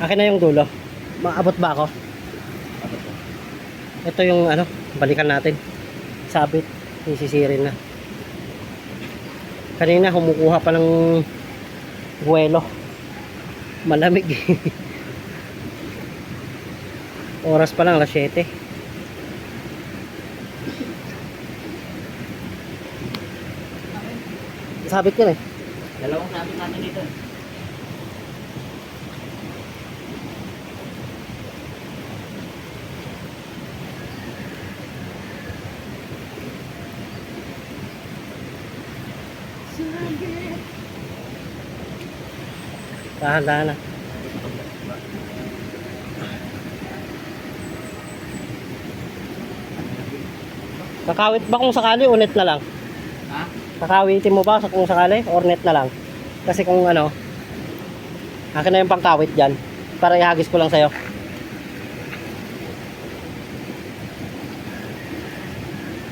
Akin na yung dulo. Maabot ba ako? Ito yung ano, balikan natin. Sabit. Isisirin na. Kanina humukuha pa ng buwelo. Malamig. Oras pa lang, alas 7. Sabit yun eh. Dalawang sabi natin dito. Dahan-dahan na. Kakawit ba kung sakali o net na lang? Ha? Kakawitin mo ba kung sakali or net na lang? Kasi kung ano, akin na yung pangkawit dyan. Para ihagis ko lang sa'yo.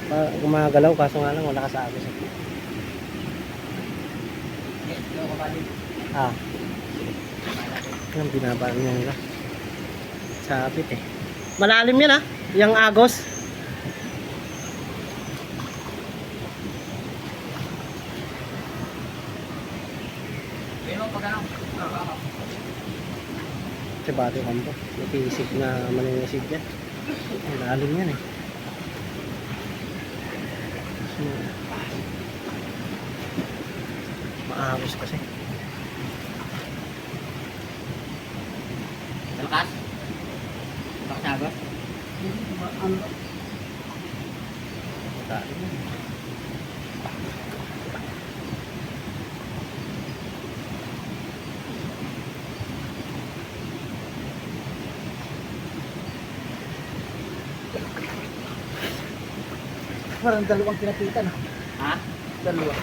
Pa- Gumagalaw kaso nga lang wala ka sa agos. Ah. Yan, binaba niya nila. Sabit eh. Malalim yan ah. Yung agos. Bati kampo. Natisig na maninisid yan. Malalim yan eh. Maagos kasi. Malakas? Malakas na ba? Malalim yan. Parang dalawang kinapitan. ah. Ha? Dalawa.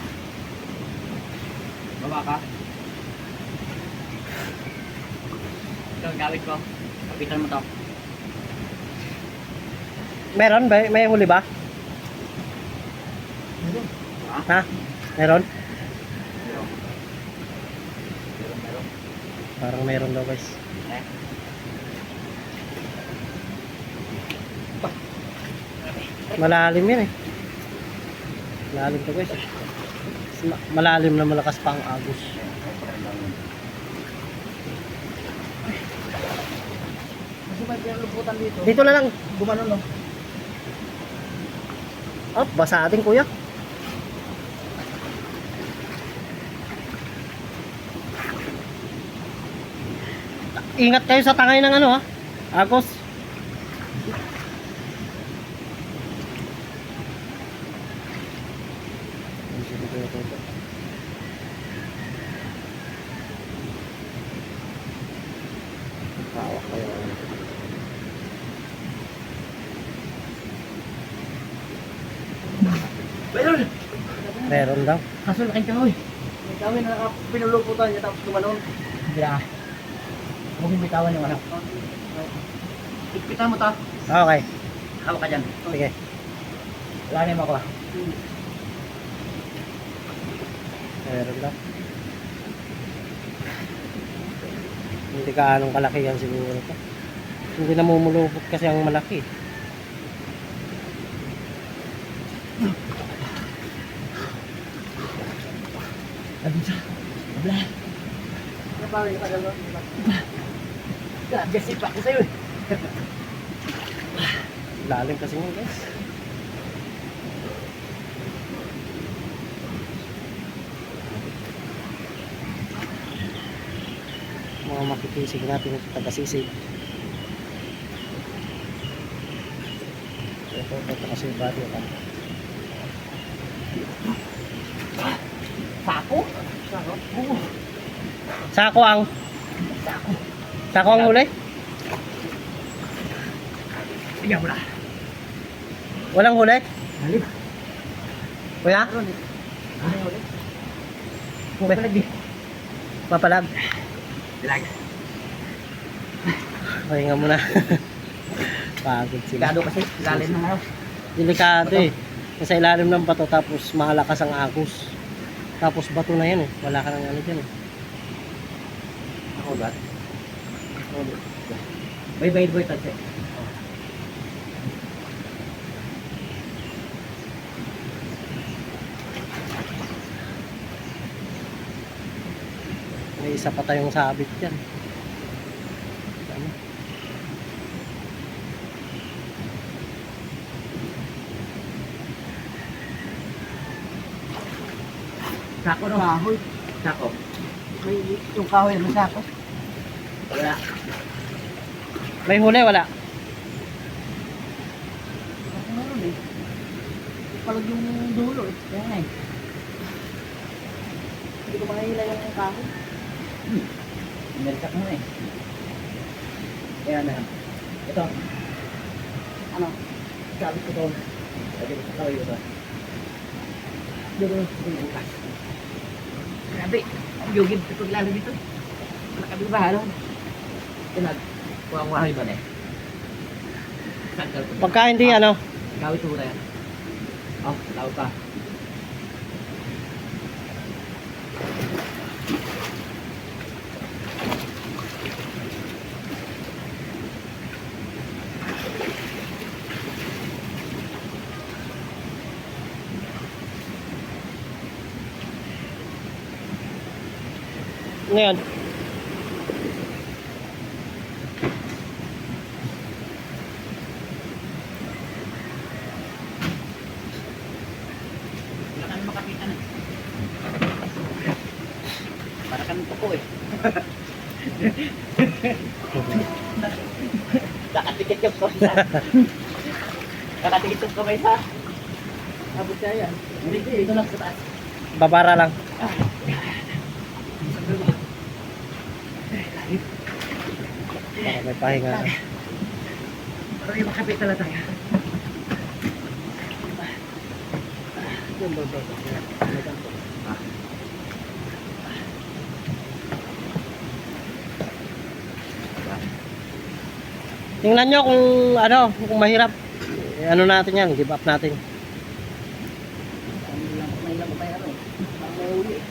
Baba ka? Ito ang gawin ko. Kapitan mo to. Meron ba? May huli ba? Meron. Ha? Meron? Meron. Meron. Parang meron daw guys. Malalim yan eh. Malalim to guys. Ma- Malalim na malakas pa ang agos. May. Dito na lang. Gumano no? Oh, basa ating kuya. Ingat kayo sa tangay ng ano ha. Agos. Hawak kayo. Meron! Meron daw. Kaso laking kahoy. May kahoy na pinuluputan niya tapos gumanon. Hindi na. Huwag yung bitawan yung ano. Ikpitan mo ta. Okay. Hawak ka dyan. Sige. Lalim ako ah. Meron daw. Hindi ka anong kalaki yan siguro to. Hindi namumulupot kasi ang malaki. Sabi sa. Abla. Napawin ka dalawa. Gagasip ako sa'yo eh. Lalim kasi yun guys. Mga makikisig natin sa taga-sisig. Ito, ito kasi yung body ka. Sako? Sako? Oo. Sako ang Sako. Sako ang huli? Mo na. Walang huli? Halip. Kuya? Eh. Ano yung ulit? Be- Pumalag eh. Papalag. Bilag. Pahinga muna. Pagod sila. Sigado kasi. Lalim ng ano. Delikado eh. Nasa ilalim ng bato tapos malakas ang agos. Tapos bato na yan eh. Wala ka nang ano dyan eh. Ako ba? May bayad boy tagsi. May isa pa tayong sabit yan. Sako no? Kahoy. Sako. May yung kahoy na sako. Wala. May huli, wala. Ako meron eh. Palag yung dulo eh. Kaya eh. Hindi ko makahila yung kahoy. Hmm. Amerikak mo eh. Kaya na. Ito. Ano? Sabi ko to. Sabi ko sa kahoy ito. Dito yung bukas. Grabe. Ang yugib sa paglalo dito. Wala kami bahala. Tinag. Kuha kahoy ba na eh? Pagka hindi, ano, Gawin ito yan. Oh, tao pa. Ngayon. Kami. Para kami tuko eh. Nakatikit yung kamay Nakatikit yung kamay sa abot siya yan. Dito lang sa taas. Babara lang. Para may pahinga. Pero yung makapit talaga tayo. Tingnan nyo kung ano, kung mahirap. Eh, ano natin yan, give up natin. May may.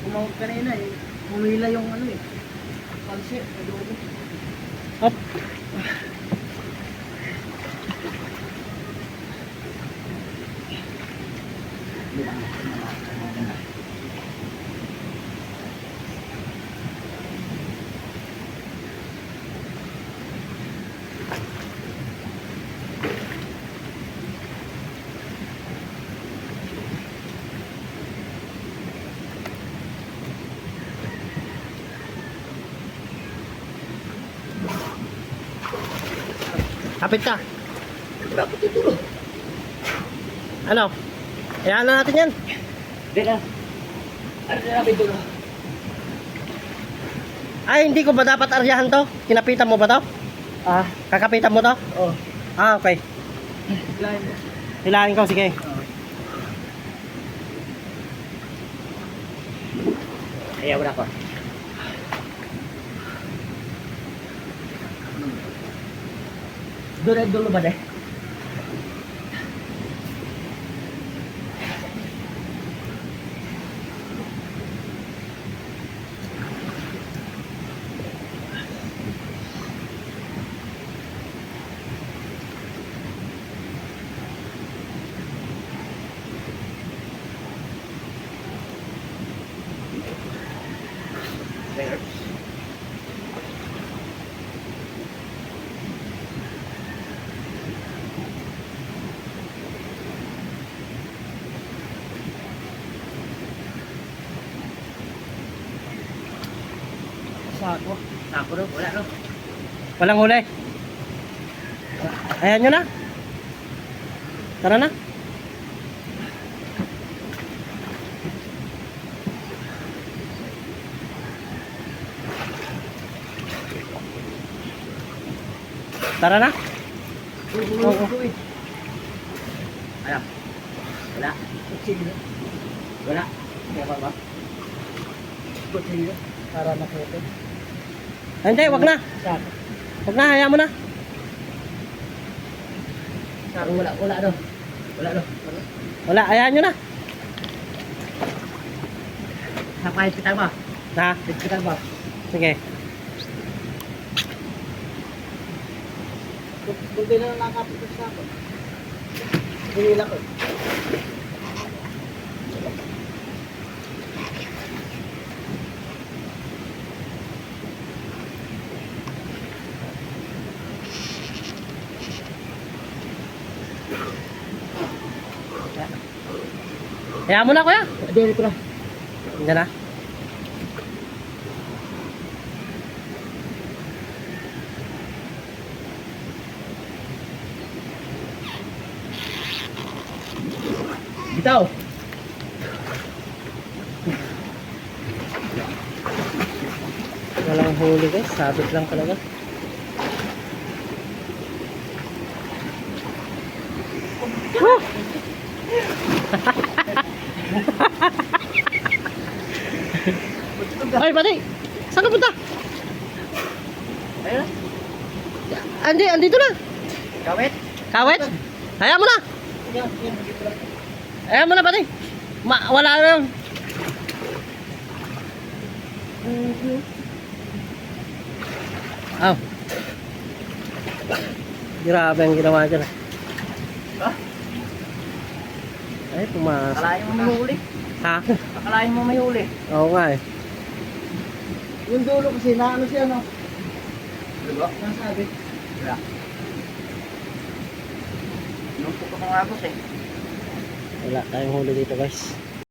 Kumawag kanina eh. Humila yung ano eh. Pansit, adobo. Hop. Kapit ka. Bakit ito? Ano? Hayaan na natin yan. Hindi na. Ano na tulo? Ay, hindi ko ba dapat aryahan to? Kinapitan mo ba to? Ah, Kakapitan mo to? oh. Ah, okay. Line. Hilahin ko, sige. Ayaw na ko. Doon ay dulo ba de? Sako. Sako daw, wala daw. Walang huli. Ayan nyo na. Tara na. Tara na. Oo. Alam. Wala. Kutsilyo. Wala. Kaya ba ba? Kutsilyo. Para makita. anh Hindi, wag na. Wag na, hayaan mo na. Sarang wala, wala daw. Wala daw. Wala, hayaan nyo na. Napahit kita ba? Ha? Hit kita ba? Sige. Kung na nakapit sa ako. Pinila ko. Kaya mo na kuya. Dili ko na. Yan na. Bitaw. Walang huli guys. Sabit lang talaga. Ay, pati! Saan ka punta? Ayun. Andi, andito na. Kawit. Kawit? Hayaan mo na. Hayaan mo na, pati. Ma wala na yun. Aw. Grabe ang ginawa dyan. ah. Ay, pumasok. Akalain mo huli. Ha? Akalain mo may huli. Oo nga eh. Yung dulo kasi na ano siya no. Dulo? Nasabi. Wala. Nung po ko ng agos eh. Wala tayong huli dito guys.